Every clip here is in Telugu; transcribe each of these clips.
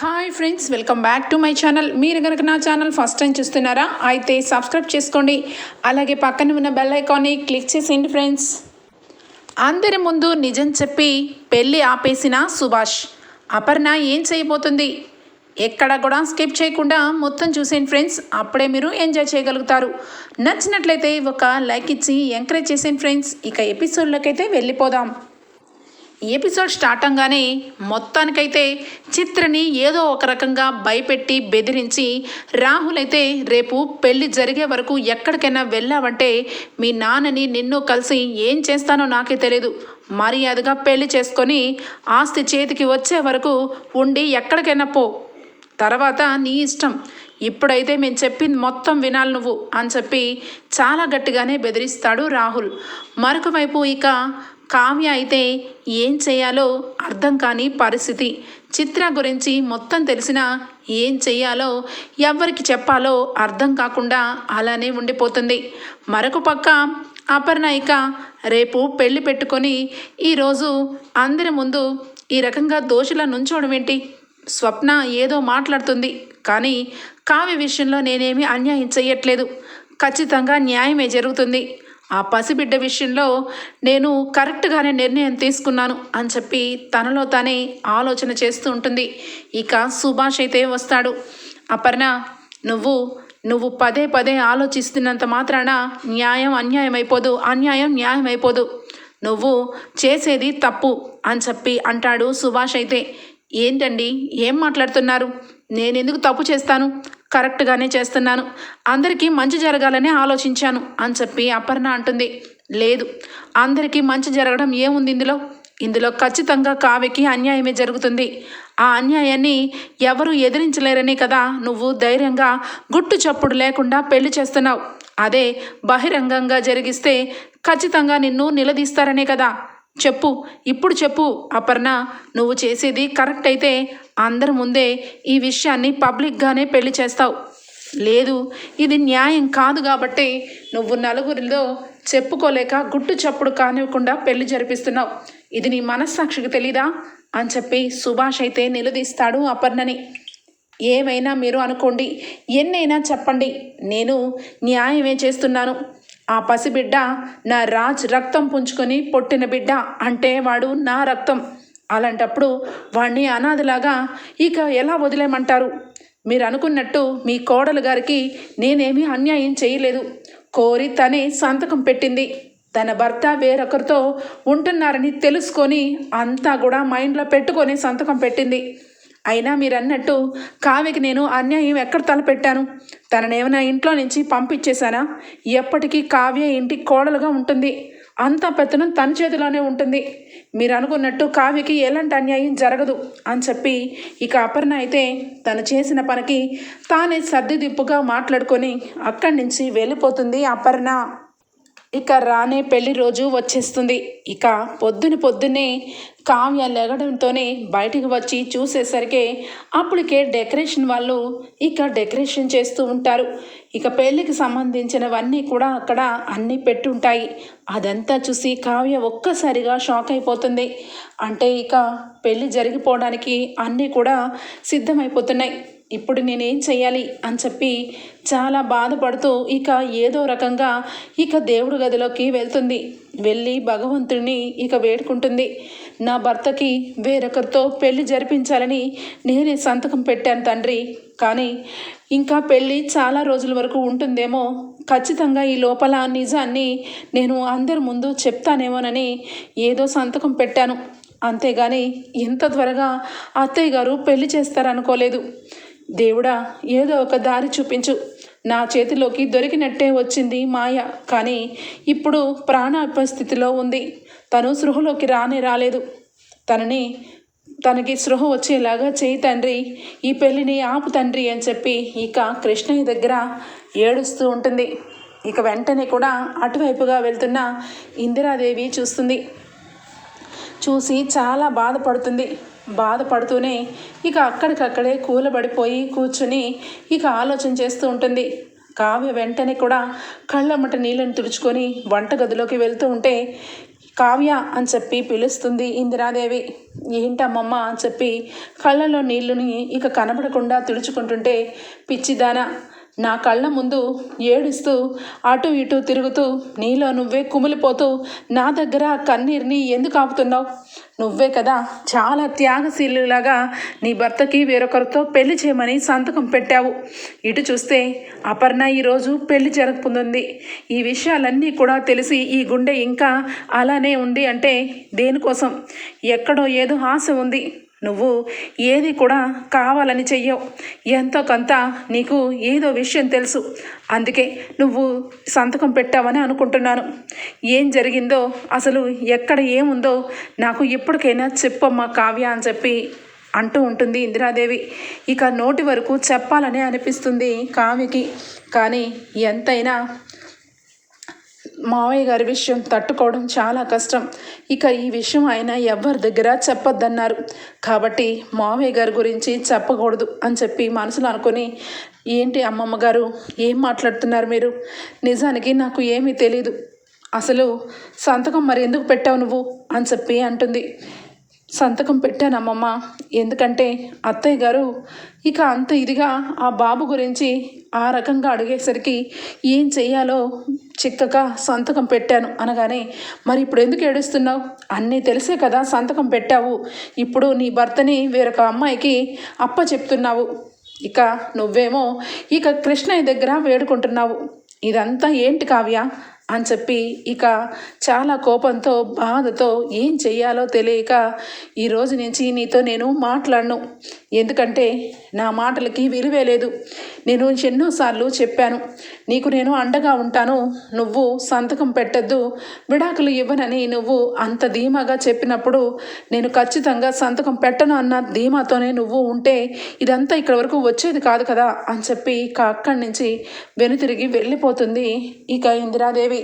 Hi friends welcome back to my channel మీరు కనుక నా ఛానల్ ఫస్ట్ టైం చూస్తున్నారా అయితే సబ్స్క్రైబ్ చేసుకోండి. అలాగే పక్కన ఉన్న బెల్ ఐకాన్ని క్లిక్ చేసేయండి ఫ్రెండ్స్ అందరి ముందు నిజం చెప్పి పెళ్ళి ఆపేసిన సుభాష్ అపర్ణ ఏం చేయబోతుంది? ఎక్కడ కూడా స్కిప్ చేయకుండా మొత్తం చూసేయండి ఫ్రెండ్స్ అప్పుడే మీరు ఎంజాయ్ చేయగలుగుతారు. నచ్చినట్లయితే ఒక లైక్ ఇచ్చి ఎంకరేజ్ చేసేయండి ఫ్రెండ్స్ ఇక ఎపిసోడ్లోకి అయితే వెళ్ళిపోదాం. ఈ ఎపిసోడ్ స్టార్ట్ అవగానే మొత్తానికైతే చిత్రని ఏదో ఒక రకంగా భయపెట్టి బెదిరించి రాహుల్ అయితే రేపు పెళ్ళి జరిగే వరకు ఎక్కడికైనా వెళ్ళావంటే మీ నాన్నని నిన్ను కలిసి ఏం చేస్తానో నాకే తెలియదు మర్యాదగా పెళ్ళి చేసుకొని ఆస్తి చేతికి వచ్చే వరకు ఉండి ఎక్కడికైనా పో. తర్వాత నీ ఇష్టం. ఇప్పుడైతే మేము చెప్పింది మొత్తం వినాలి నువ్వు అని చెప్పి చాలా గట్టిగానే బెదిరిస్తాడు రాహుల్. మరొక వైపు ఇక కావ్య అయితే ఏం చేయాలో అర్థం కాని పరిస్థితి. చిత్ర గురించి మొత్తం తెలిసినా ఏం చేయాలో ఎవరికి చెప్పాలో అర్థం కాకుండా అలానే ఉండిపోతుంది. మరొక పక్క అపర్ణ ఇక రేపు పెళ్ళి పెట్టుకొని ఈరోజు అందరి ముందు ఈ రకంగా దోషుల నుంచోవడం ఏంటి? స్వప్న ఏదో మాట్లాడుతుంది కానీ కావ్య విషయంలో నేనేమి అన్యాయం చేయట్లేదు ఖచ్చితంగా న్యాయమే జరుగుతుంది. ఆ పసిబిడ్డ విషయంలో నేను కరెక్ట్గానే నిర్ణయం తీసుకున్నాను అని చెప్పి తనలో తానే ఆలోచన చేస్తూ ఉంటుంది. ఇక సుభాష్ అయితే వస్తాడు. అపర్ణ నువ్వు నువ్వు పదే పదే ఆలోచిస్తున్నంత మాత్రాన న్యాయం అన్యాయం అయిపోదు అన్యాయం న్యాయం అయిపోదు నువ్వు చేసేది తప్పు అని చెప్పి అంటాడు సుభాష్ అయితే. ఏంటండి? ఏం మాట్లాడుతున్నారు? నేనెందుకు తప్పు చేస్తాను? కరెక్ట్గానే చేస్తున్నాను. అందరికీ మంచి జరగాలని ఆలోచించాను అని చెప్పి అపర్ణ అంటుంది. లేదు అందరికీ మంచి జరగడం ఏముంది ఇందులో? ఇందులో ఖచ్చితంగా కావ్యకి అన్యాయమే జరుగుతుంది. ఆ అన్యాయాన్ని ఎవరు ఎదిరించలేరని కదా నువ్వు ధైర్యంగా గుట్టు చప్పుడు లేకుండా పెళ్ళి చేస్తున్నావు. అదే బహిరంగంగా జరిగిస్తే ఖచ్చితంగా నిన్ను నిలదీస్తారనే కదా. చెప్పు ఇప్పుడు చెప్పు అపర్ణ. నువ్వు చేసేది కరెక్ట్ అయితే అందరి ముందే ఈ విషయాన్ని పబ్లిక్గానే పెళ్ళి చేస్తావు. లేదు ఇది న్యాయం కాదు కాబట్టి నువ్వు నలుగురిలో చెప్పుకోలేక గుట్టు చప్పుడు కానివ్వకుండా పెళ్ళి జరిపిస్తున్నావు. ఇది నీ మనస్సాక్షికి తెలీదా? అని చెప్పి సుభాష్ అయితే నిలదీస్తాడు అపర్ణని. ఏమైనా మీరు అనుకోండి ఎన్నైనా చెప్పండి. నేను న్యాయమే చేస్తున్నాను. ఆ పసిబిడ్డ నా రాజ్ రక్తం పుంజుకొని పొట్టిన బిడ్డ అంటే వాడు నా రక్తం. అలాంటప్పుడు వాణ్ణి అనాథలాగా ఇక ఎలా వదిలేమంటారు? మీరు అనుకున్నట్టు మీ కోడలు గారికి నేనేమీ అన్యాయం చేయలేదు. కోరి తనే సంతకం పెట్టింది. తన భర్త వేరొకరితో ఉంటున్నారని తెలుసుకొని అంతా కూడా మైండ్లో పెట్టుకొని సంతకం పెట్టింది. అయినా మీరు అన్నట్టు కావ్యకి నేను అన్యాయం ఎక్కడ తలపెట్టాను? తననేమైనా ఇంట్లో నుంచి పంపించేశానా? ఎప్పటికీ కావ్య ఇంటి కోడలుగా ఉంటుంది. అంత పెత్తనం తన చేతిలోనే ఉంటుంది. మీరు అనుకున్నట్టు కావ్యకి ఎలాంటి అన్యాయం జరగదు అని చెప్పి ఇక అపర్ణ అయితే తను చేసిన పనికి తానే సర్దిదిప్పుగా మాట్లాడుకొని అక్కడి నుంచి వెళ్ళిపోతుంది అపర్ణ. ఇక రానే పెళ్ళి రోజు వచ్చేస్తుంది. ఇక పొద్దున పొద్దున్నే కావ్య లెగడంతోనే బయటికి వచ్చి చూసేసరికి అప్పటికే డెకరేషన్ వాళ్ళు ఇక డెకరేషన్ చేస్తూ ఉంటారు. ఇక పెళ్ళికి సంబంధించినవన్నీ కూడా అక్కడ అన్నీ పెట్టుంటాయి. అదంతా చూసి కావ్య ఒక్కసారిగా షాక్ అయిపోతుంది. అంటే ఇక పెళ్ళి జరిగిపోవడానికి అన్నీ కూడా సిద్ధమైపోతున్నాయి. ఇప్పుడు నేనేం చెయ్యాలి అని చెప్పి చాలా బాధపడుతూ ఇక ఏదో రకంగా ఇక దేవుడి గదిలోకి వెళ్తుంది. వెళ్ళి భగవంతుడిని ఇక వేడుకుంటుంది. నా భర్తకి వేరొకరితో పెళ్ళి జరిపించాలని నేనే సంతకం పెట్టాను తండ్రి. కానీ ఇంకా పెళ్ళి చాలా రోజుల వరకు ఉంటుందేమో. ఖచ్చితంగా ఈ లోపల నిజాన్ని నేను అందరి ముందు చెప్తానేమోనని ఏదో సంతకం పెట్టాను. అంతేగాని ఇంత త్వరగా అత్తయ్య గారు పెళ్ళి చేస్తారనుకోలేదు. దేవుడా ఏదో ఒక దారి చూపించు. నా చేతిలోకి దొరికినట్టే వచ్చింది మాయ. కానీ ఇప్పుడు ప్రాణాప స్థితిలో ఉంది. తను సృహలోకి రానే రాలేదు. తనని తనకి సృహ వచ్చేలాగా చేయి తండ్రి. ఈ పెళ్ళిని ఆపు తండ్రి అని చెప్పి ఇక కృష్ణయ్య దగ్గర ఏడుస్తూ ఉంటుంది. ఇక వెంటనే కూడా అటువైపుగా వెళ్తున్న ఇందిరాదేవి చూస్తుంది. చూసి చాలా బాధపడుతుంది. బాధపడుతూనే ఇక అక్కడికక్కడే కూలబడిపోయి కూర్చుని ఇక ఆలోచన చేస్తూ ఉంటుంది. కావ్య వెంటనే కూడా కళ్ళమ్మట నీళ్ళని తుడుచుకొని వంటగదిలోకి వెళ్తూ ఉంటే కావ్య అని చెప్పి పిలుస్తుంది ఇందిరాదేవి. ఏంటమ్మమ్మ అని చెప్పి కళ్ళలో నీళ్ళని ఇక కనబడకుండా తుడుచుకుంటుంటే పిచ్చిదాన నా కళ్ళ ముందు ఏడుస్తూ అటు ఇటు తిరుగుతూ నీలో నువ్వే కుమిలిపోతూ నా దగ్గర కన్నీరుని ఎందుకు ఆపుతున్నావు? నువ్వే కదా చాలా త్యాగశీలులాగా నీ భర్తకి వేరొకరితో పెళ్ళి చేయమని సంతకం పెట్టావు. ఇటు చూస్తే అపర్ణ ఈరోజు పెళ్ళి జరగనుంది ఈ విషయాలన్నీ కూడా తెలిసి ఈ గుండె ఇంకా అలానే ఉంది అంటే దేనికోసం? ఎక్కడో ఏదో ఆశ ఉంది. నువ్వు ఏది కూడా కావాలని చెయ్యవు. ఎంతో కొంత నీకు ఏదో విషయం తెలుసు. అందుకే నువ్వు సంతకం పెట్టావని అనుకుంటున్నాను. ఏం జరిగిందో అసలు ఎక్కడ ఏముందో నాకు ఎప్పటికైనా చెప్పమ్మా కావ్య అని చెప్పి అంటూ ఉంటుంది ఇందిరాదేవి. ఇక నోటి వరకు చెప్పాలని అనిపిస్తుంది కావ్యకి. కానీ ఎంతైనా మావయ్య గారి విషయం తట్టుకోవడం చాలా కష్టం. ఇక ఈ విషయం ఆయన ఎవరి దగ్గర చెప్పొద్దన్నారు. కాబట్టి మావయ్య గారి గురించి చెప్పకూడదు అని చెప్పి మనసులో అనుకొని ఏంటి అమ్మమ్మ గారు ఏం మాట్లాడుతున్నారు మీరు? నిజానికి నాకు ఏమీ తెలియదు అసలు సంతకం మరి ఎందుకు పెట్టావు నువ్వు? అని చెప్పి అంటుంది. సంతకం పెట్టానమ్మమ్మ ఎందుకంటే అత్తయ్య గారు ఇక అంత ఇదిగా ఆ బాబు గురించి ఆ రకంగా అడిగేసరికి ఏం చెయ్యాలో చిక్కగా సంతకం పెట్టాను అనగానే మరి ఇప్పుడు ఎందుకు ఏడుస్తున్నావు? అన్నీ తెలిసే కదా సంతకం పెట్టావు. ఇప్పుడు నీ భర్తని వేరొక అమ్మాయికి అప్ప చెప్తున్నావు ఇక నువ్వేమో ఇక కృష్ణయ్య దగ్గర వేడుకుంటున్నావు. ఇదంతా ఏంటి కావ్య? అని చెప్పి ఇక చాలా కోపంతో బాధతో ఏం చెయ్యాలో తెలియక ఈ రోజు నుంచి నీతో నేను మాట్లాడను. ఎందుకంటే నా మాటలకి విలువే లేదు. నేను ఎన్నోసార్లు చెప్పాను నీకు నేను అండగా ఉంటాను నువ్వు సంతకం పెట్టద్దు విడాకులు ఇవ్వనని నువ్వు అంత ధీమాగా చెప్పినప్పుడు నేను ఖచ్చితంగా సంతకం పెట్టను అన్న ధీమాతోనే నువ్వు ఉంటే ఇదంతా ఇక్కడ వరకు వచ్చేది కాదు కదా అని చెప్పి ఇక అక్కడి నుంచి వెనుతిరిగి వెళ్ళిపోతుంది ఇక ఇందిరాదేవి.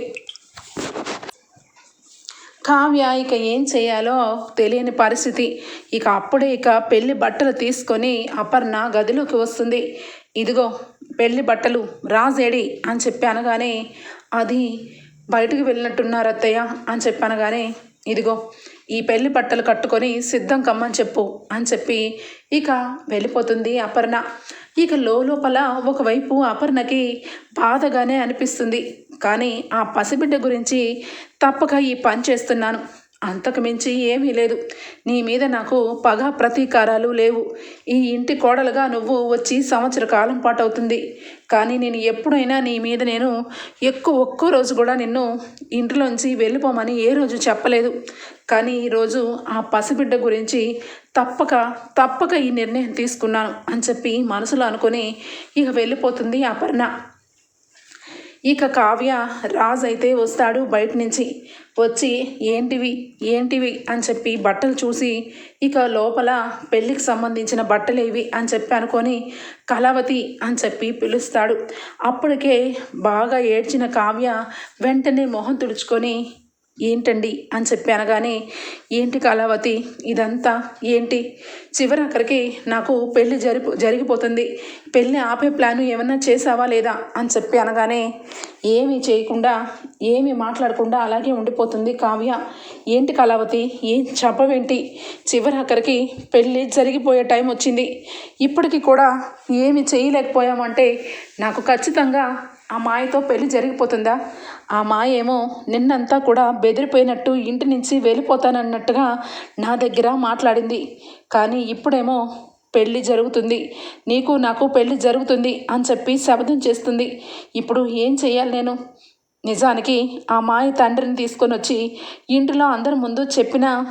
కావ్య ఇక ఏం చేయాలో తెలియని పరిస్థితి. ఇక అప్పుడే ఇక పెళ్ళి బట్టలు తీసుకొని అపర్ణ గదిలోకి వస్తుంది. ఇదిగో పెళ్ళి బట్టలు రాజేడి అని చెప్పి అనగానే అది బయటకు వెళ్ళినట్టున్నారు అత్తయ్య అని చెప్పనగానే ఇదిగో ఈ పెళ్ళి బట్టలు కట్టుకొని సిద్ధం కమ్మని చెప్పు అని చెప్పి ఇక వెళ్ళిపోతుంది అపర్ణ. ఇక లోపల ఒకవైపు అపర్ణకి బాధగానే అనిపిస్తుంది. కానీ ఆ పసిబిడ్డ గురించి తప్పక ఈ పని చేస్తున్నాను. అంతకుమించి ఏమీ లేదు. నీ మీద నాకు పగ ప్రతీకారాలు లేవు. ఈ ఇంటి కోడలుగా నువ్వు వచ్చి సంవత్సర కాలం పాటు అవుతుంది కానీ నేను ఎప్పుడైనా నీ మీద నేను ఎక్కువ ఒక్కో రోజు కూడా నిన్ను ఇంటిలోంచి వెళ్ళిపోమని ఏ రోజు చెప్పలేదు. కానీ ఈరోజు ఆ పసిబిడ్డ గురించి తప్పక తప్పక ఈ నిర్ణయం తీసుకున్నాను అని చెప్పి మనసులో అనుకొని ఇక వెళ్ళిపోతుంది అపర్ణ. ఇక కావ్య రాజ్ అయితే వస్తాడు బయట నుంచి. వచ్చి ఏంటివి? ఏంటివి? అని చెప్పి బట్టలు చూసి ఇక లోపల పెళ్ళికి సంబంధించిన బట్టలు అని చెప్పి అనుకొని కళావతి అని చెప్పి పిలుస్తాడు. అప్పటికే బాగా ఏడ్చిన కావ్య వెంటనే మొహం తుడుచుకొని ఏంటండి అని చెప్పి అనగానే ఏంటి కళావతి? ఇదంతా ఏంటి? చివరి అక్కడికి నాకు పెళ్ళి జరిపో జరిగిపోతుంది. పెళ్ళి ఆపే ప్లాను ఏమన్నా చేసావా లేదా? అని చెప్పి అనగానే ఏమీ చేయకుండా ఏమీ మాట్లాడకుండా అలాగే ఉండిపోతుంది కావ్య. ఏంటి కళావతి? ఏం చెప్పవేంటి? చివరి అక్కడికి పెళ్ళి జరిగిపోయే టైం వచ్చింది. ఇప్పటికీ కూడా ఏమి చేయలేకపోయామంటే నాకు ఖచ్చితంగా ఆ మాయతో పెళ్ళి జరిగిపోతుందా? ఆ మాయేమో నిన్నంతా కూడా బెదిరిపోయినట్టు ఇంటి నుంచి వెళ్ళిపోతానన్నట్టుగా నా దగ్గర మాట్లాడింది. కానీ ఇప్పుడేమో పెళ్ళి జరుగుతుంది. నీకు నాకు పెళ్ళి జరుగుతుంది అని చెప్పి శపథం చేస్తుంది. ఇప్పుడు ఏం చేయాలి నేను? నిజానికి ఆ మాయ తండ్రిని తీసుకొని వచ్చి ఇంటిలో అందరి ముందు చెప్పిన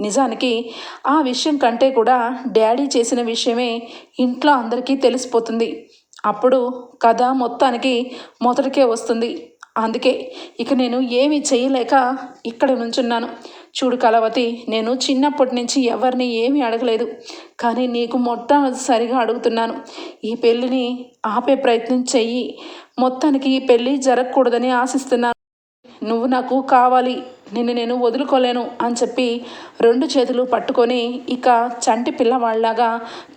నిజానికి ఆ విషయం కంటే కూడా డాడీ చేసిన విషయమే ఇంట్లో అందరికీ తెలిసిపోతుంది. అప్పుడు కథ మొత్తానికి మొదటికే వస్తుంది. అందుకే ఇక నేను ఏమీ చేయలేక ఇక్కడ నుంచున్నాను. చూడు కలవతి నేను చిన్నప్పటి నుంచి ఎవరిని ఏమీ అడగలేదు. కానీ నీకు మొట్టమొదటిసారిగా అడుగుతున్నాను ఈ పెళ్ళిని ఆపే ప్రయత్నం చెయ్యి. మొత్తానికి ఈ పెళ్ళి జరగకూడదని ఆశిస్తున్నాను. నువ్వు నాకు కావాలి నిన్ను నేను వదులుకోలేను అని చెప్పి రెండు చేతులు పట్టుకొని ఇక చంటి పిల్లవాళ్ళలాగా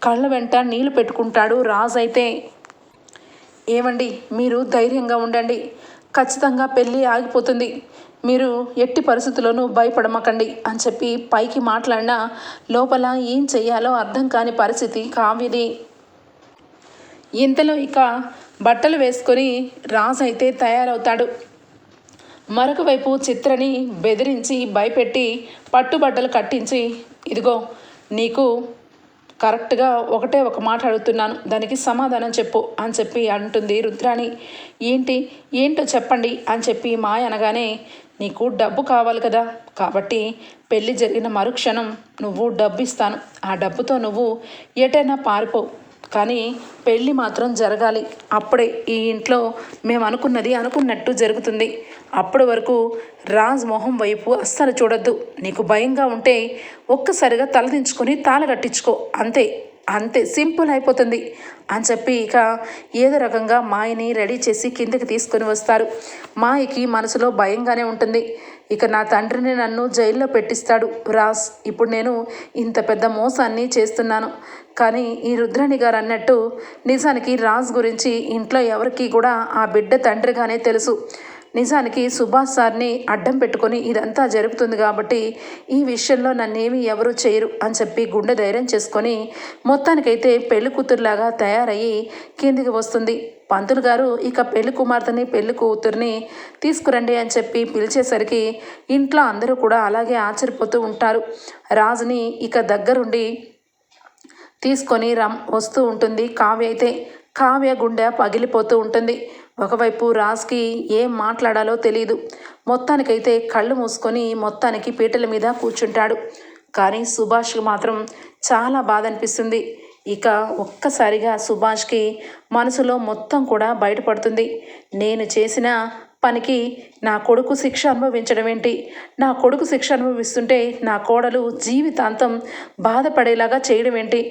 కళ్ళ వెంట నీళ్ళు పెట్టుకుంటాడు రాజైతే. అయితే ఏమండి మీరు ధైర్యంగా ఉండండి. ఖచ్చితంగా పెళ్ళి ఆగిపోతుంది. మీరు ఎట్టి పరిస్థితుల్లోనూ భయపడమకండి అని చెప్పి పైకి మాట్లాడినా లోపల ఏం చెయ్యాలో అర్థం కాని పరిస్థితి కావ్యది. ఇంతలో ఇక బట్టలు వేసుకొని రాజు అయితే తయారవుతాడు. మరొక వైపు చిత్రని బెదిరించి భయపెట్టి పట్టుబట్టలు కట్టించి ఇదిగో నీకు కరెక్ట్గా ఒకటే ఒక మాట అడుగుతున్నాను. దానికి సమాధానం చెప్పు అని చెప్పి అంటుంది రుద్రాణి. ఏంటి? ఏంటో చెప్పండి అని చెప్పి మాయ అనగానే నీకు డబ్బు కావాలి కదా. కాబట్టి పెళ్ళి జరిగిన మరుక్షణం నువ్వు డబ్బు ఇస్తాను ఆ డబ్బుతో నువ్వు ఎటైనా పారిపోవు కానీ పెళ్ళి మాత్రం జరగాలి. అప్పుడే ఈ ఇంట్లో మేము అనుకున్నది అనుకున్నట్టు జరుగుతుంది. అప్పటి వరకు రాజ్ మొహం వైపు అస్సలు చూడొద్దు. నీకు భయంగా ఉంటే ఒక్కసారిగా తలదించుకొని తాళ కట్టించుకో. అంతే అంతే సింపుల్ అయిపోతుంది అని చెప్పి ఇక ఏదో రకంగా మాయని రెడీ చేసి కిందకి తీసుకొని వస్తారు. మాయకి మనసులో భయంగానే ఉంటుంది. ఇక నా తండ్రిని నన్ను జైల్లో పెట్టిస్తాడు రాస్ ఇప్పుడు నేను ఇంత పెద్ద మోసాన్ని చేస్తున్నాను. కానీ ఈ రుద్రాణి గారు అన్నట్టు నిజానికి రాజ్ గురించి ఇంట్లో ఎవరికి కూడా ఆ బిడ్డ తండ్రిగానే తెలుసు. నిజానికి సుభాష్ సార్ని అడ్డం పెట్టుకొని ఇదంతా జరుగుతుంది కాబట్టి ఈ విషయంలో నన్నేమి ఎవరు చేయరు అని చెప్పి గుండె ధైర్యం చేసుకొని మొత్తానికైతే పెళ్ళి కూతురులాగా తయారయ్యి కిందికి వస్తుంది. పంతులు గారు ఇక పెళ్ళి కుమార్తెని పెళ్ళి కూతుర్ని తీసుకురండి అని చెప్పి పిలిచేసరికి ఇంట్లో అందరూ కూడా అలాగే ఆశ్చర్యపోతూ ఉంటారు. రాజుని ఇక దగ్గరుండి తీసుకొని రమ్ వస్తూ ఉంటుంది. కావ్య అయితే కావ్య గుండె పగిలిపోతూ ఉంటుంది. ఒకవైపు రాజ్కి ఏం మాట్లాడాలో తెలియదు మొత్తానికైతే కళ్ళు మూసుకొని మొత్తానికి పీటల మీద కూర్చుంటాడు. కానీ సుభాష్కి మాత్రం చాలా బాధ అనిపిస్తుంది ఇక ఒక్కసారిగా సుభాష్కి మనసులో మొత్తం కూడా బయటపడుతుంది. నేను చేసిన పనికి నా కొడుకు శిక్ష అనుభవించడం ఏంటి? నా కొడుకు శిక్ష అనుభవిస్తుంటే నా కోడలు జీవితాంతం బాధపడేలాగా చేయడం ఏంటి?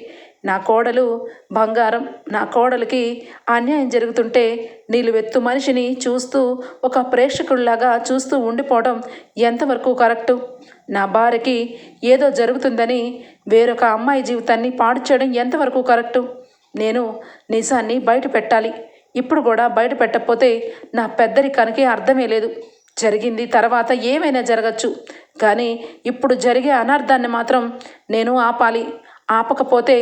నా కోడలు బంగారం. నా కోడలికి అన్యాయం జరుగుతుంటే నిలువెత్తు మనిషిని చూస్తూ ఒక ప్రేక్షకుల్లాగా చూస్తూ ఉండిపోవడం ఎంతవరకు కరెక్టు? నా భార్యకి ఏదో జరుగుతుందని వేరొక అమ్మాయి జీవితాన్ని పాడు చేయడం ఎంతవరకు కరెక్టు? నేను నిజాన్ని బయట పెట్టాలి. ఇప్పుడు కూడా బయట పెట్టకపోతే నా పెద్దరికానికి అర్థమే లేదు. జరిగింది తర్వాత ఏమైనా జరగచ్చు. కానీ ఇప్పుడు జరిగే అనర్థాన్ని మాత్రం నేను ఆపాలి. ఆపకపోతే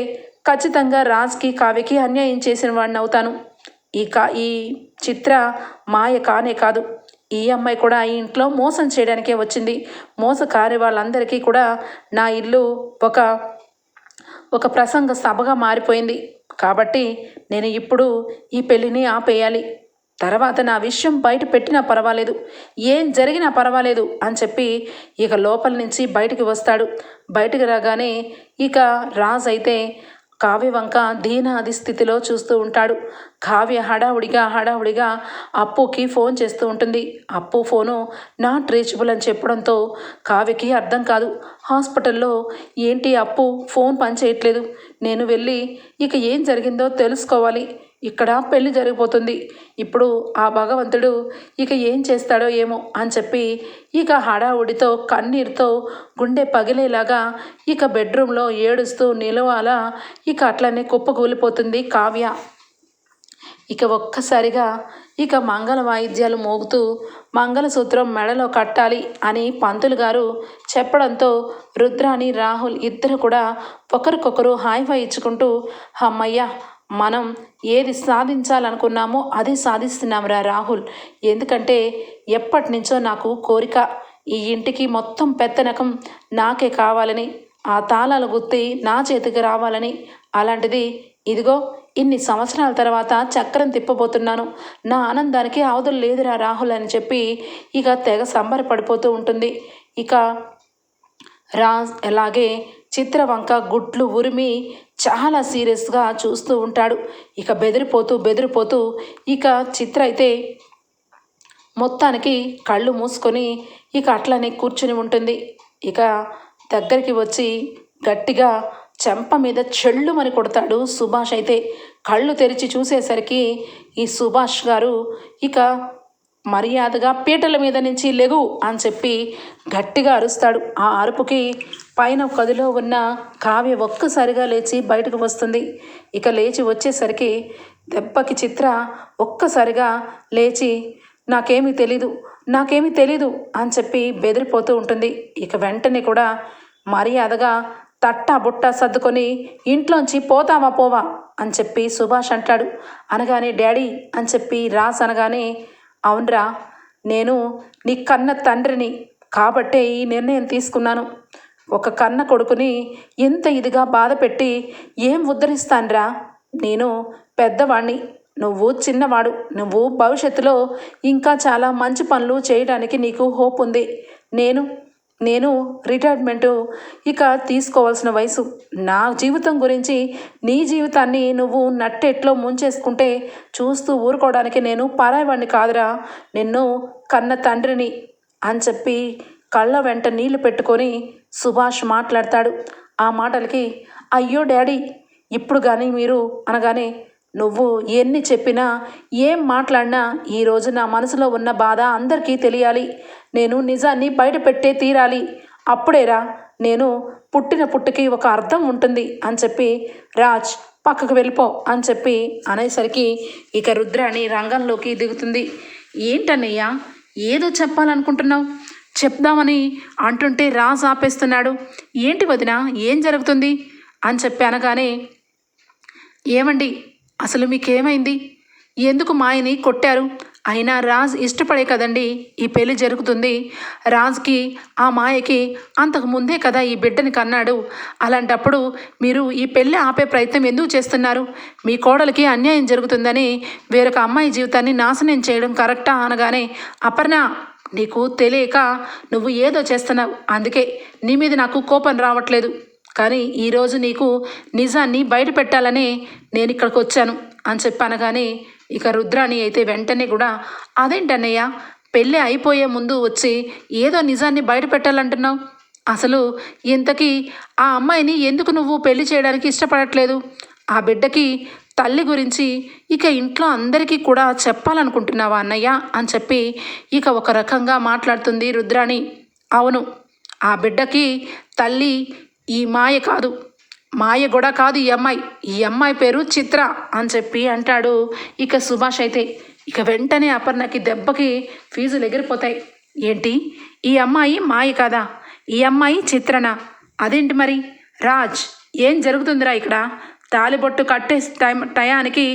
ఖచ్చితంగా రాజ్కి కావ్యకి అన్యాయం చేసిన వాడిని అవుతాను. ఈ కా ఈ చిత్ర మాయ కానే కాదు. ఈ అమ్మాయి కూడా ఈ ఇంట్లో మోసం చేయడానికే వచ్చింది. మోసకారి వాళ్ళందరికీ కూడా నా ఇల్లు ఒక ఒక ప్రసంగ సభగా మారిపోయింది. కాబట్టి నేను ఇప్పుడు ఈ పెళ్ళిని ఆపేయాలి. తర్వాత నా విషయం బయట పెట్టినా పర్వాలేదు. ఏం జరిగినా పర్వాలేదు అని చెప్పి ఇక లోపల నుంచి బయటికి వస్తాడు. బయటికి రాగానే ఇక రాజ్ అయితే కావ్య వంక దీనాది స్థితిలో చూస్తూ ఉంటాడు. కావ్య హడావుడిగా హడావుడిగా అప్పుకి ఫోన్ చేస్తూ ఉంటుంది. అప్పు ఫోను నాట్ రీచబుల్ అని చెప్పడంతో కావ్యకి అర్థం కాదు. హాస్పిటల్లో ఏంటి అప్పు? ఫోన్ పనిచేయట్లేదు. నేను వెళ్ళి ఇక ఏం జరిగిందో తెలుసుకోవాలి. ఇక్కడ పెళ్ళి జరిగిపోతుంది. ఇప్పుడు ఆ భగవంతుడు ఇక ఏం చేస్తాడో ఏమో అని చెప్పి ఇక హడావుడితో కన్నీరుతో గుండె పగిలేలాగా ఇక బెడ్రూమ్లో ఏడుస్తూ నిలవాల ఇక అట్లనే కుప్పకూలిపోతుంది కావ్య. ఇక ఒక్కసారిగా ఇక మంగళ వాయిద్యాలు మోగుతూ మంగళసూత్రం మెడలో కట్టాలి అని పంతులు గారు చెప్పడంతో రుద్రాని రాహుల్ ఇద్దరు కూడా ఒకరికొకరు హాయ్ ఇచ్చుకుంటూ అమ్మయ్య మనం ఏది సాధించాలనుకున్నామో అది సాధిస్తున్నాంరా రాహుల్. ఎందుకంటే ఎప్పటి నుంచో నాకు కోరిక ఈ ఇంటికి మొత్తం పెత్తనకం నాకే కావాలని ఆ తాళాలు గుత్తి నా చేతికి రావాలని అలాంటిది ఇదిగో ఇన్ని సంవత్సరాల తర్వాత చక్రం తిప్పబోతున్నాను. నా ఆనందానికి అవధులు లేదురా రాహుల్ అని చెప్పి ఇక తెగ సంబరపడిపోతూ ఉంటుంది. ఇక రా అలాగే చిత్రవంక గుట్లు ఉరిమి చాలా సీరియస్గా చూస్తూ ఉంటాడు. ఇక బెదిరిపోతూ బెదిరిపోతూ ఇక చిత్ర అయితే మొత్తానికి కళ్ళు మూసుకొని ఇక అట్లనే కూర్చుని ఉంటుంది. ఇక దగ్గరికి వచ్చి గట్టిగా చెంప మీద చెళ్ళుమని కొడతాడు సుభాష్ అయితే. కళ్ళు తెరిచి చూసేసరికి ఈ సుభాష్ గారు ఇక మర్యాదగా పీటల మీద నుంచి లెగు అని చెప్పి గట్టిగా అరుస్తాడు. ఆ అరుపుకి పైన గదిలో ఉన్న కావ్య ఒక్కసారిగా లేచి బయటకు వస్తుంది. ఇక లేచి వచ్చేసరికి దెబ్బకి చిత్ర ఒక్కసారిగా లేచి నాకేమీ తెలీదు నాకేమీ తెలీదు అని చెప్పి బెదిరిపోతూ ఉంటుంది. ఇక వెంటనే కూడా మర్యాదగా తట్టా బుట్ట సర్దుకొని ఇంట్లోంచి పోతావా పోవా అని చెప్పి సుభాష్ అంటాడు. అనగానే డాడీ అని చెప్పి రాస్ అనగానే అవునరా నేను నీ కన్న తండ్రిని కాబట్టే ఈ నిర్ణయం తీసుకున్నాను. ఒక కన్న కొడుకుని ఎంత ఇదిగా బాధపెట్టి ఏం ఉద్ధరిస్తాన్రా? నేను పెద్దవాణ్ణి నువ్వు చిన్నవాడు నువ్వు భవిష్యత్తులో ఇంకా చాలా మంచి పనులు చేయడానికి నీకు హోప్ ఉంది. నేను నేను రిటైర్మెంటు ఇక తీసుకోవాల్సిన వయసు. నా జీవితం గురించి నీ జీవితాన్ని నువ్వు నట్టెట్లో ముంచేసుకుంటే చూస్తూ ఊరుకోవడానికి నేను పరాయవాడిని కాదురా. నిన్ను కన్న తండ్రిని అని చెప్పి కళ్ళ వెంట నీళ్ళు పెట్టుకొని సుభాష్ మాట్లాడతాడు. ఆ మాటలకి అయ్యో డాడీ ఇప్పుడు కానీ మీరు అనగానే నువ్వు ఎన్ని చెప్పినా ఏం మాట్లాడినా ఈరోజు నా మనసులో ఉన్న బాధ అందరికీ తెలియాలి. నేను నిజాన్ని బయటపెట్టే తీరాలి. అప్పుడేరా నేను పుట్టిన పుట్టుకి ఒక అర్థం ఉంటుంది అని చెప్పి రాజ్ పక్కకు వెళ్ళిపో అని చెప్పి అనేసరికి ఇక రుద్రాణి రంగంలోకి దిగుతుంది. ఏంటన్నయ్యా ఏదో చెప్పాలనుకుంటున్నావు? చెప్దామని అంటుంటే రాజ్ ఆపేస్తున్నాడు. ఏంటి వదిన ఏం జరుగుతుంది? అని చెప్పి అనగానే ఏమండి అసలు మీకేమైంది? ఎందుకు మాయని కొట్టారు? అయినా రాజ్ ఇష్టపడే కదండి ఈ పెళ్ళి జరుగుతుంది. రాజ్కి ఆ మాయకి అంతకు ముందే కదా ఈ బిడ్డని కన్నాడు. అలాంటప్పుడు మీరు ఈ పెళ్ళి ఆపే ప్రయత్నం ఎందుకు చేస్తున్నారు? మీ కోడలికి అన్యాయం జరుగుతుందని వేరొక అమ్మాయి జీవితాన్ని నాశనం చేయడం కరెక్టా? అనగానే అపర్ణ నీకు తెలియక నువ్వు ఏదో చేస్తున్నావు. అందుకే నీ మీద నాకు కోపం రావట్లేదు. కానీ ఈరోజు నీకు నిజాన్ని బయట పెట్టాలనే నేను ఇక్కడికి వచ్చాను అని చెప్పాను కానీ ఇక రుద్రాణి అయితే వెంటనే కూడా అదేంటన్నయ్య పెళ్ళి అయిపోయే ముందు వచ్చి ఏదో నిజాన్ని బయట పెట్టాలంటున్నావు? అసలు ఇంతకీ ఆ అమ్మాయిని ఎందుకు నువ్వు పెళ్ళి చేయడానికి ఇష్టపడట్లేదు? ఆ బిడ్డకి తల్లి గురించి ఇక ఇంట్లో అందరికీ కూడా చెప్పాలనుకుంటున్నావా అన్నయ్య అని చెప్పి ఇక ఒక రకంగా మాట్లాడుతుంది రుద్రాణి. అవును ఆ బిడ్డకి తల్లి ఈ మాయ కాదు. మాయ కూడా కాదు ఈ అమ్మాయి. ఈ అమ్మాయి పేరు చిత్ర అని చెప్పి అంటాడు ఇక సుభాష్ అయితే. ఇక వెంటనే అపర్ణకి దెబ్బకి ఫీజులు ఎగిరిపోతాయి. ఏంటి? ఈ అమ్మాయి మాయ కాదా? ఈ అమ్మాయి చిత్రనా? అదేంటి మరి? రాజ్ ఏం జరుగుతుందిరా ఇక్కడ? తాలిబొట్టు కట్టే టైం టయానికి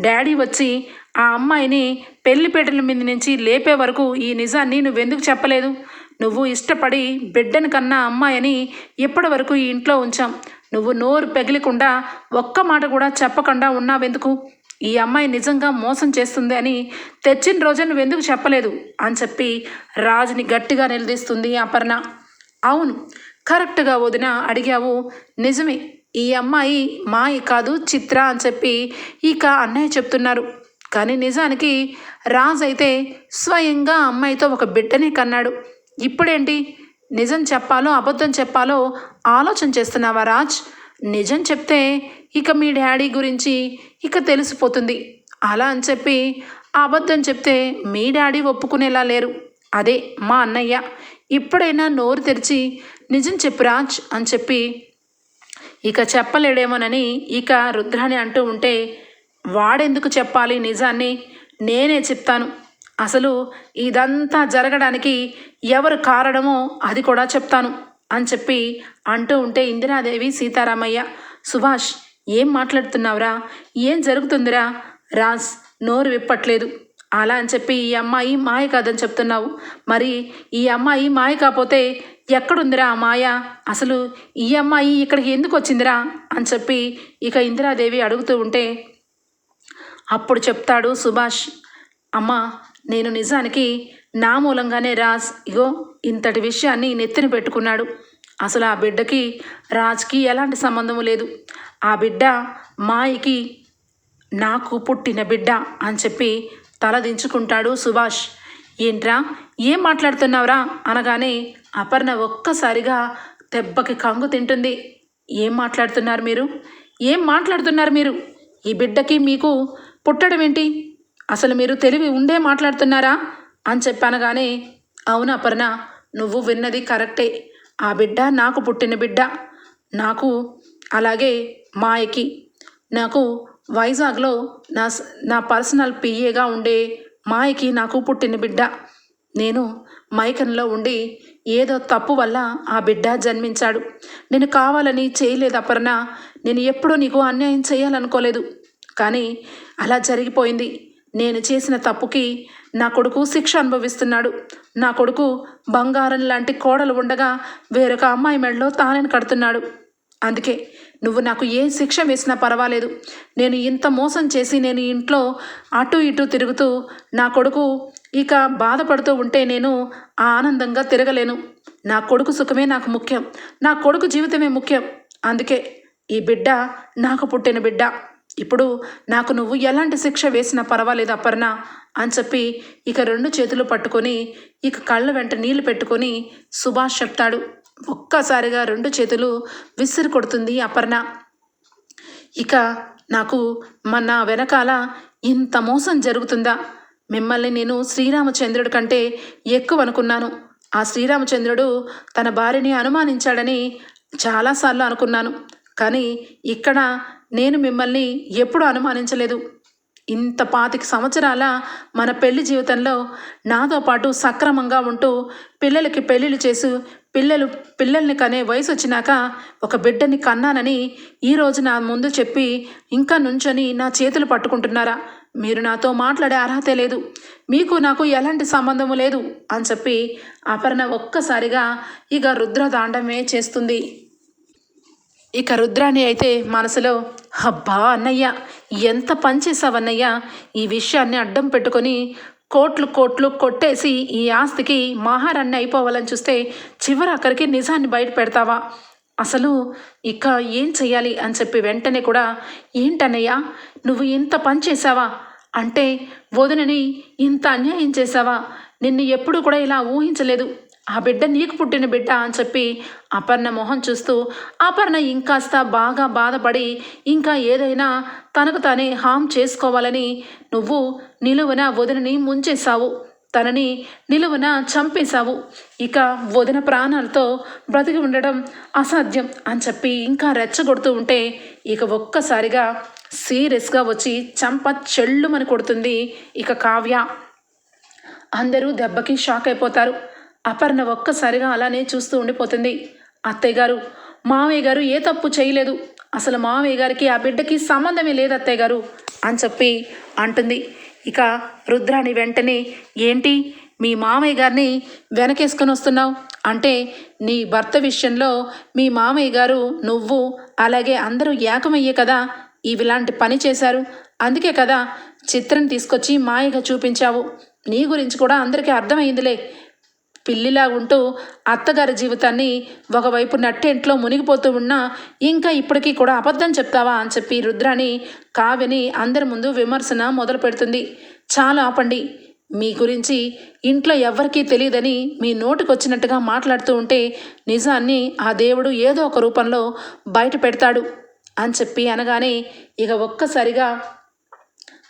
డాడీ వచ్చి ఆ అమ్మాయిని పెళ్ళిపేటల మీద నుంచి లేపే వరకు ఈ నిజాన్ని నువ్వెందుకు చెప్పలేదు? నువ్వు ఇష్టపడి బిడ్డను కన్నా అమ్మాయిని ఇప్పటి వరకు ఈ ఇంట్లో ఉంచాం. నువ్వు నోరు పెగిలకుండా ఒక్క మాట కూడా చెప్పకుండా ఉన్నావెందుకు? ఈ అమ్మాయి నిజంగా మోసం చేస్తుంది అని తెచ్చిన రోజు నువ్వెందుకు చెప్పలేదు? అని చెప్పి రాజుని గట్టిగా నిలదీస్తుంది అపర్ణ. అవును కరెక్ట్గా వదిన అడిగావు. నిజమే ఈ అమ్మాయి మాయి కాదు చిత్ర అని చెప్పి ఇక అన్నయ్య చెప్తున్నారు. కానీ నిజానికి రాజ్ అయితే స్వయంగా అమ్మాయితో ఒక బిడ్డనే కన్నాడు. ఇప్పుడేంటి? నిజం చెప్పాలో అబద్ధం చెప్పాలో ఆలోచన చేస్తున్నావా రాజ్? నిజం చెప్తే ఇక మీ డాడీ గురించి ఇక తెలిసిపోతుంది. అలా అని చెప్పి అబద్ధం చెప్తే మీ డాడీ ఒప్పుకునేలా లేరు. అదే మా అన్నయ్య. ఇప్పుడైనా నోరు తెరిచి నిజం చెప్పు రాజ్ అని చెప్పి ఇక చెప్పలేడేమోనని ఇక రుద్రాని అంటూ ఉంటే వాడెందుకు చెప్పాలి నిజాన్ని? నేనే చెప్తాను. అసలు ఇదంతా జరగడానికి ఎవరు కారణమో అది కూడా చెప్తాను అని చెప్పి అంటూ ఉంటే ఇందిరాదేవి సీతారామయ్య సుభాష్ ఏం మాట్లాడుతున్నావురా? ఏం జరుగుతుందిరా? రాజ్ నోరు విప్పట్లేదు. అలా అని చెప్పి ఈ అమ్మాయి మాయ కాదని చెప్తున్నావు. మరి ఈ అమ్మాయి మాయ కాకపోతే ఎక్కడుందిరా ఆ మాయ? అసలు ఈ అమ్మాయి ఇక్కడికి ఎందుకు వచ్చిందిరా? అని చెప్పి ఇక ఇందిరాదేవి అడుగుతూ ఉంటే అప్పుడు చెప్తాడు సుభాష్ అమ్మ నేను నిజానికి నా మూలంగానే రాజ్ ఇగో ఇంతటి విషయాన్ని నెత్తిన పెట్టుకున్నాడు. అసలు ఆ బిడ్డకి రాజ్కి ఎలాంటి సంబంధము లేదు. ఆ బిడ్డ మాయకి నాకు పుట్టిన బిడ్డ అని చెప్పి తల దించుకుంటాడు సుభాష్. ఏంట్రా? ఏం మాట్లాడుతున్నావురా? అనగానే అపర్ణ ఒక్కసారిగా దెబ్బకి కంగు తింటుంది. ఏం మాట్లాడుతున్నారు మీరు? ఏం మాట్లాడుతున్నారు మీరు? ఈ బిడ్డకి మీకు పుట్టడం ఏంటి? అసలు మీరు తెలివి ఉండే మాట్లాడుతున్నారా? అని చెప్పనగానే అవును అపర్ణ నువ్వు విన్నది కరెక్టే. ఆ బిడ్డ నాకు పుట్టిన బిడ్డ. నాకు అలాగే మాయకి నాకు వైజాగ్లో నా నా పర్సనల్ పిఏగా ఉండే మాయకి నాకు పుట్టిన బిడ్డ. నేను మైకంలో ఉండి ఏదో తప్పు వల్ల ఆ బిడ్డ జన్మించాడు. నేను కావాలని చేయలేదు అపర్ణ. నేను ఎప్పుడూ నీకు అన్యాయం చేయాలనుకోలేదు. కానీ అలా జరిగిపోయింది. నేను చేసిన తప్పుకి నా కొడుకు శిక్ష అనుభవిస్తున్నాడు. నా కొడుకు బంగారం లాంటి కోడలు ఉండగా వేరొక అమ్మాయి మెడలో తానని కడుతున్నాడు. అందుకే నువ్వు నాకు ఏ శిక్ష వేసినా పర్వాలేదు. నేను ఇంత మోసం చేసి నేను ఇంట్లో అటు ఇటు తిరుగుతూ నా కొడుకు ఇక బాధపడుతూ ఉంటే నేను ఆ ఆనందంగా తిరగలేను. నా కొడుకు సుఖమే నాకు ముఖ్యం. నా కొడుకు జీవితమే ముఖ్యం. అందుకే ఈ బిడ్డ నాకు పుట్టిన బిడ్డ. ఇప్పుడు నాకు నువ్వు ఎలాంటి శిక్ష వేసినా పర్వాలేదు అపర్ణ అని చెప్పి ఇక రెండు చేతులు పట్టుకొని ఇక కళ్ళ వెంట నీళ్ళు పెట్టుకొని సుభాష్ చెప్తాడు. ఒక్కసారిగా రెండు చేతులు విసిరి కొడుతుంది అపర్ణ. ఇక నాకు మన వెనకాల ఇంత మోసం జరుగుతుందా? మిమ్మల్ని నేను శ్రీరామచంద్రుడి కంటే ఎక్కువ అనుకున్నాను. ఆ శ్రీరామచంద్రుడు తన భార్యని అనుమానించాడని చాలాసార్లు అనుకున్నాను. కానీ ఇక్కడ నేను మిమ్మల్ని ఎప్పుడు అనుమానించలేదు. ఇంత పాతిక సంవత్సరాల మన పెళ్ళి జీవితంలో నాతో పాటు సక్రమంగా ఉంటూ పిల్లలకి పెళ్ళిళ్ళు చేసి పిల్లలు పిల్లల్ని కనే వయసు వచ్చినాక ఒక బిడ్డని కన్నానని ఈరోజు నా ముందు చెప్పి ఇంకా నుంచొని నా చేతులు పట్టుకుంటున్నారా? మీరు నాతో మాట్లాడే అర్హతే లేదు. మీకు నాకు ఎలాంటి సంబంధము లేదు అని చెప్పి అపర్ణ ఒక్కసారిగా ఇక రుద్ర దాండమే చేస్తుంది. ఇక రుద్రాణి అయితే మనసులో అబ్బా అన్నయ్య ఎంత పనిచేసావన్నయ్య ఈ విషయాన్ని అడ్డం పెట్టుకొని కోట్లు కోట్లు కొట్టేసి ఈ ఆస్తికి మహారాణి అయిపోవాలని చూస్తే చివరి అక్కడికి నిజాన్ని బయట పెడతావా అసలు ఇక ఏం చెయ్యాలి అని చెప్పి వెంటనే కూడా ఏంటన్నయ్యా నువ్వు ఇంత పని చేసావా అంటే వదినని ఇంత అన్యాయం చేసావా నిన్ను ఎప్పుడు కూడా ఇలా ఊహించలేదు. ఆ బిడ్డ నీకు పుట్టిన బిడ్డ అని చెప్పి అపర్ణ మొహం చూస్తూ అపర్ణ ఇంకాస్త బాగా బాధపడి ఇంకా ఏదైనా తనకు తానే హామ్ చేసుకోవాలని నువ్వు నిలువున వదినని ముంచేశావు. తనని నిలువున చంపేశావు. ఇక వదిన ప్రాణాలతో బ్రతికి ఉండడం అసాధ్యం అని చెప్పి ఇంకా రెచ్చగొడుతూ ఉంటే ఇక ఒక్కసారిగా సీరియస్గా వచ్చి చంప చెల్లుమని కొడుతుంది ఇక కావ్య. అందరూ దెబ్బకి షాక్ అయిపోతారు. అపర్ణ ఒక్కసారిగా అలానే చూస్తూ ఉండిపోతుంది. అత్తయ్య గారు మావయ్య గారు ఏ తప్పు చేయలేదు. అసలు మావయ్య గారికి ఆ బిడ్డకి సంబంధమే లేదు అత్తయ్య గారు అని చెప్పి అంటుంది. ఇక రుద్రాణి వెంటనే ఏంటి? మీ మామయ్య గారిని వెనకేసుకొని వస్తున్నావు? అంటే నీ భర్త విషయంలో మీ మామయ్య గారు నువ్వు అలాగే అందరూ ఏకమయ్యే కదా? ఇవిలాంటి పని చేశారు. అందుకే కదా చిత్రం తీసుకొచ్చి మాయగా చూపించావు. నీ గురించి కూడా అందరికీ అర్థమైందిలే. పిల్లిలా ఉంటూ అత్తగారి జీవితాన్ని ఒకవైపు నట్టెంట్లో మునిగిపోతూ ఉన్నా ఇంకా ఇప్పటికీ కూడా అబద్ధం చెప్తావా? అని చెప్పి రుద్రాని కావ్యని అందరి ముందు విమర్శన మొదలు పెడుతుంది. చాలా ఆపండి. మీ గురించి ఇంట్లో ఎవ్వరికీ తెలియదని మీ నోటికొచ్చినట్టుగా మాట్లాడుతూ ఉంటే నిజాన్ని ఆ దేవుడు ఏదో ఒక రూపంలో బయట పెడతాడు అని చెప్పి అనగానే ఇక ఒక్కసారిగా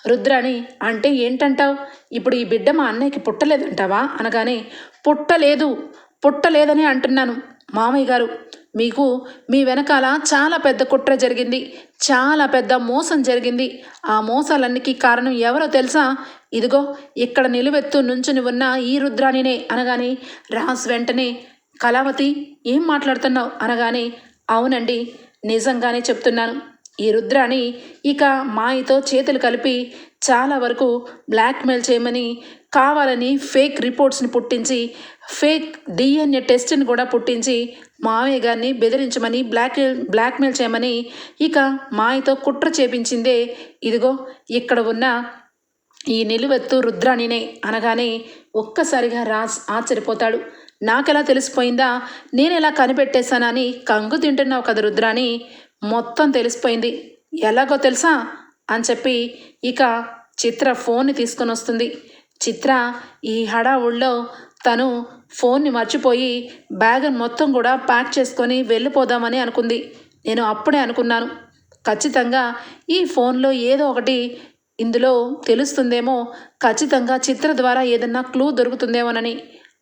రుద్రాని అంటే ఏంటంటావు? ఇప్పుడు ఈ బిడ్డ మా అన్నయ్యకి పుట్టలేదంటావా? అనగానే పుట్టలేదు పుట్టలేదని అంటున్నాను. మామయ్య గారు మీకు మీ వెనకాల చాలా పెద్ద కుట్ర జరిగింది చాలా పెద్ద మోసం జరిగింది. ఆ మోసాలన్నికి కారణం ఎవరో తెలుసా? ఇదిగో ఇక్కడ నిలువెత్తు నుంచుని ఉన్న ఈ రుద్రానినే అనగానే రాస్ వెంటనే కళావతి ఏం మాట్లాడుతున్నావు? అనగానే అవునండి నిజంగానే చెప్తున్నాను. ఈ రుద్రాని ఇక మాయతో చేతులు కలిపి చాలా వరకు బ్లాక్మెయిల్ చేయమని కావాలని ఫేక్ రిపోర్ట్స్ని పుట్టించి ఫేక్ డిఎన్ఏ టెస్ట్ని కూడా పుట్టించి మావయ్య గారిని బెదిరించమని బ్లాక్ బ్లాక్మెయిల్ చేయమని ఇక మాయతో కుట్ర చేపించిందే. ఇదిగో ఇక్కడ ఉన్న ఈ నిలువెత్తు రుద్రాణినే అనగానే ఒక్కసారిగా రాజ్ ఆశ్చర్యపోతాడు. నాకెలా తెలిసిపోయిందా? నేను ఎలా కనిపెట్టేశానని కంగు తింటున్నావు కదా రుద్రాని మొత్తం తెలిసిపోయింది. ఎలాగో తెలుసా? అని చెప్పి ఇక చిత్ర ఫోన్ని తీసుకొని వస్తుంది. చిత్ర ఈ హడావుల్లో తను ఫోన్ని మర్చిపోయి బ్యాగ్ మొత్తం కూడా ప్యాక్ చేసుకొని వెళ్ళిపోదామని అనుకుంది. నేను అప్పుడే అనుకున్నాను. ఖచ్చితంగా ఈ ఫోన్లో ఏదో ఒకటి ఇందులో తెలుస్తుందేమో ఖచ్చితంగా చిత్ర ద్వారా ఏదన్నా క్లూ దొరుకుతుందేమోనని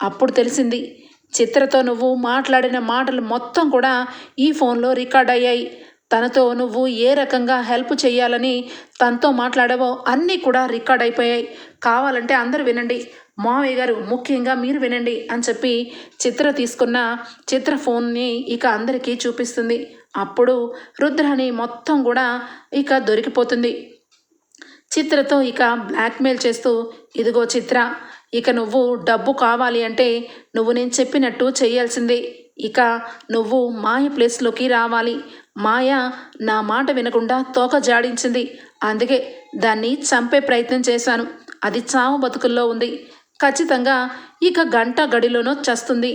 అప్పుడు తెలిసింది. చిత్రతో నువ్వు మాట్లాడిన మాటలు మొత్తం కూడా ఈ ఫోన్లో రికార్డ్ అయ్యాయి. తనతో నువ్వు ఏ రకంగా హెల్ప్ చేయాలని తనతో మాట్లాడావో అన్నీ కూడా రికార్డ్ అయిపోయాయి. కావాలంటే అందరూ వినండి. మావయ్య గారు ముఖ్యంగా మీరు వినండి అని చెప్పి చిత్ర తీసుకున్న చిత్ర ఫోన్ని ఇక అందరికీ చూపిస్తుంది. అప్పుడు రుద్రాని మొత్తం కూడా ఇక దొరికిపోతుంది. చిత్రతో ఇక బ్లాక్మెయిల్ చేస్తూ ఇదిగో చిత్ర ఇక నువ్వు డబ్బు కావాలి అంటే నువ్వు నేను చెప్పినట్టు చేయాల్సిందే ఇక నువ్వు మాయ ప్లేస్లోకి రావాలి. మాయ నా మాట వినకుండా తోక జాడించింది. అందుకే దాన్ని చంపే ప్రయత్నం చేశాను. అది చావు బతుకుల్లో ఉంది. ఖచ్చితంగా ఇక గంట గడిలోనో చస్తుంది.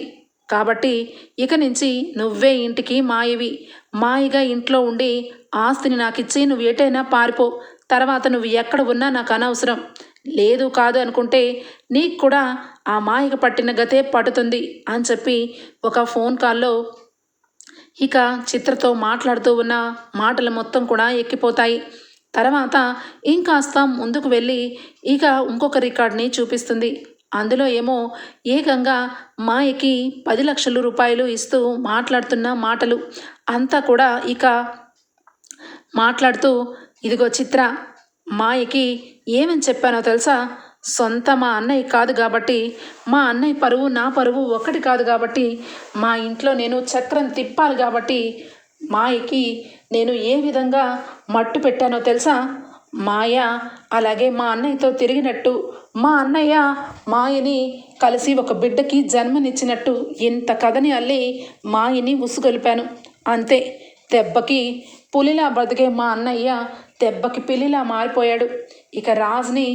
కాబట్టి ఇక నుంచి నువ్వే ఇంటికి మాయవి. మాయగా ఇంట్లో ఉండి ఆస్తిని నాకిచ్చి నువ్వు ఎటైనా పారిపో. తర్వాత నువ్వు ఎక్కడ ఉన్నా నాకు అనవసరం. లేదు కాదు అనుకుంటే నీకు కూడా ఆ మాయకు పట్టిన గతే పడుతుంది అని చెప్పి ఒక ఫోన్ కాల్లో ఇక చిత్రతో మాట్లాడుతూ ఉన్న మాటలు మొత్తం కూడా ఎక్కిపోతాయి. తర్వాత ఇంకాస్త ముందుకు వెళ్ళి ఇక ఇంకొక రికార్డ్ని చూపిస్తుంది. అందులో ఏమో ఏకంగా మాయకి పది లక్షల రూపాయలు ఇస్తూ మాట్లాడుతున్న మాటలు. అంతా కూడా ఇక మాట్లాడుతూ ఇదిగో చిత్ర మాయకి ఏమని చెప్పానో తెలుసా? సొంత మా అన్నయ్య కాదు కాబట్టి మా అన్నయ్య పరువు నా పరువు ఒక్కటి కాదు కాబట్టి మా ఇంట్లో నేను చక్రం తిప్పాలి కాబట్టి మాయకి నేను ఏ విధంగా మట్టు పెట్టానో తెలుసా? మాయ అలాగే మా అన్నయ్యతో తిరిగినట్టు మా అన్నయ్య మాయని కలిసి ఒక బిడ్డకి జన్మనిచ్చినట్టు ఇంత కథని అల్లి మాయని ఉసుగొలిపాను. అంతే దెబ్బకి పులిలా బ్రతికే మా అన్నయ్య దెబ్బకి పిల్లిలా మారిపోయాడు. ఇక రాజ్ని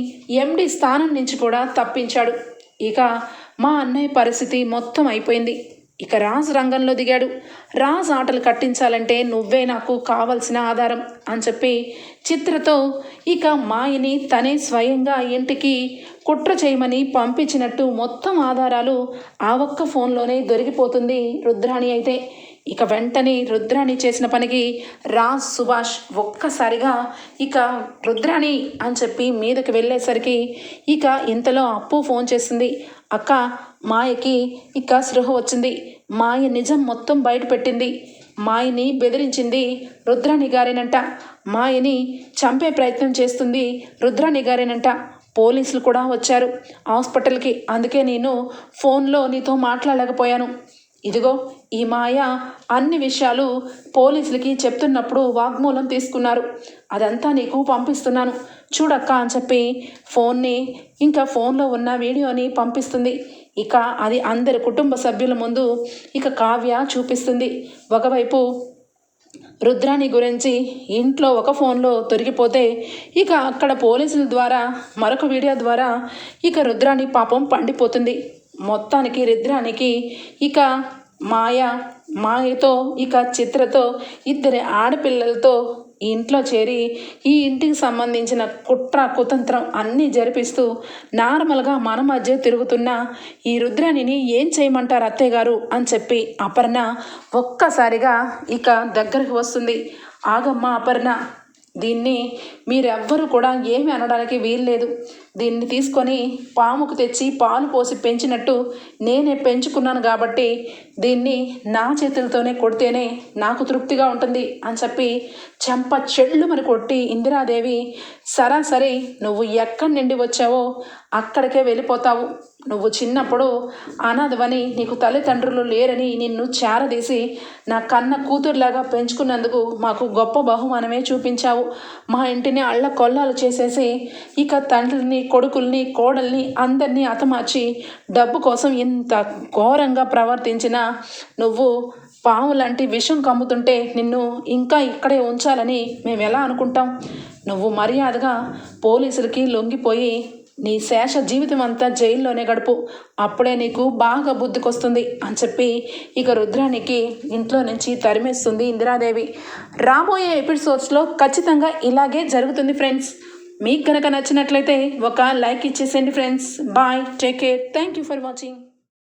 ఎండి స్థానం నుంచి కూడా తప్పించాడు. ఇక మా అన్నయ్య పరిస్థితి మొత్తం అయిపోయింది. ఇక రాజ్ రంగంలో దిగాడు. రాజ్ ఆటలు కట్టించాలంటే నువ్వే నాకు కావలసిన ఆధారం అని చెప్పి చిత్రతో ఇక మాయని తనే స్వయంగా ఇంటికి కుట్ర చేయమని పంపించినట్టు మొత్తం ఆధారాలు ఆ ఒక్క ఫోన్లోనే దొరికిపోతుంది రుద్రాణి అయితే. ఇక వెంటనే రుద్రాణి చేసిన పనికి రాజ్ సుభాష్ ఒక్కసారిగా ఇక రుద్రాణి అని చెప్పి మీదకి వెళ్ళేసరికి ఇక ఇంతలో అప్పు ఫోన్ చేసింది. అక్క మాయకి ఇక సృహ వచ్చింది. మాయ నిజం మొత్తం బయటపెట్టింది. మాయని బెదిరించింది రుద్రాణి గారేనంట. మాయని చంపే ప్రయత్నం చేస్తుంది రుద్రాణి గారేనంట. పోలీసులు కూడా వచ్చారు హాస్పిటల్కి. అందుకే నేను ఫోన్లో నీతో మాట్లాడలేకపోయాను. ఇదిగో ఈ మాయ అన్ని విషయాలు పోలీసులకి చెప్తున్నప్పుడు వాగ్మూలం తీసుకున్నారు. అదంతా నీకు పంపిస్తున్నాను. చూడక్క అని చెప్పి ఫోన్ని ఇంకా ఫోన్లో ఉన్న వీడియోని పంపిస్తుంది. ఇక అది అందరి కుటుంబ సభ్యుల ముందు ఇక కావ్య చూపిస్తుంది. ఒకవైపు రుద్రాణి గురించి ఇంట్లో ఒక ఫోన్లో తొరిగిపోతే ఇక అక్కడ పోలీసుల ద్వారా మరొక వీడియో ద్వారా ఇక రుద్రాణి పాపం పండిపోతుంది. మొత్తానికి రుద్రానికి ఇక మాయ మాయతో ఇక చిత్రతో ఇద్దరి ఆడపిల్లలతో ఈ ఇంట్లో చేరి ఈ ఇంటికి సంబంధించిన కుట్ర కుతంత్రం అన్నీ జరిపిస్తూ నార్మల్గా మన మధ్య తిరుగుతున్న ఈ రుద్రాణిని ఏం చేయమంటారు అత్తయ్య గారు అని చెప్పి అపర్ణ ఒక్కసారిగా ఇక దగ్గరికి వస్తుంది. ఆగమ్మ అపర్ణ దీన్ని మీరెవ్వరు కూడా ఏమి అనడానికి వీల్లేదు. దీన్ని తీసుకొని పాముకు తెచ్చి పాలు పోసి పెంచినట్టు నేనే పెంచుకున్నాను కాబట్టి దీన్ని నా చేతులతోనే కొడితేనే నాకు తృప్తిగా ఉంటుంది అని చెప్పి చెంప చెళ్ళు మరి కొట్టి ఇందిరాదేవి సరాసరి నువ్వు ఎక్కడి నుండి వచ్చావో అక్కడికే వెళ్ళిపోతావు. నువ్వు చిన్నప్పుడు అనాథవని నీకు తల్లిదండ్రులు లేరని నిన్ను చేరదీసి నా కన్న కూతురులాగా పెంచుకున్నందుకు మాకు గొప్ప బహుమానమే చూపించావు. మా ఇంటిని అళ్ళ కొల్లాలు చేసేసి ఇక తండ్రిని కొడుకుల్ని కోడల్ని అందరినీ అతమార్చి డబ్బు కోసం ఇంత ఘోరంగా ప్రవర్తించిన నువ్వు పాము లాంటి విషం కమ్ముతుంటే నిన్ను ఇంకా ఇక్కడే ఉంచాలని మేము ఎలా అనుకుంటాం? నువ్వు మర్యాదగా పోలీసులకి లొంగిపోయి నీ శేష జీవితం అంతా జైల్లోనే గడుపు. అప్పుడే నీకు బాగా బుద్ధికొస్తుంది అని చెప్పి ఇక రుద్రానికి ఇంట్లో నుంచి తరిమేస్తుంది ఇందిరాదేవి. రాబోయే ఎపిసోడ్స్లో ఖచ్చితంగా ఇలాగే జరుగుతుంది ఫ్రెండ్స్. మీకు కనుక నచ్చినట్లయితే ఒక లైక్ ఇచ్చేసేయండి friends. Bye take care. Thank you for watching.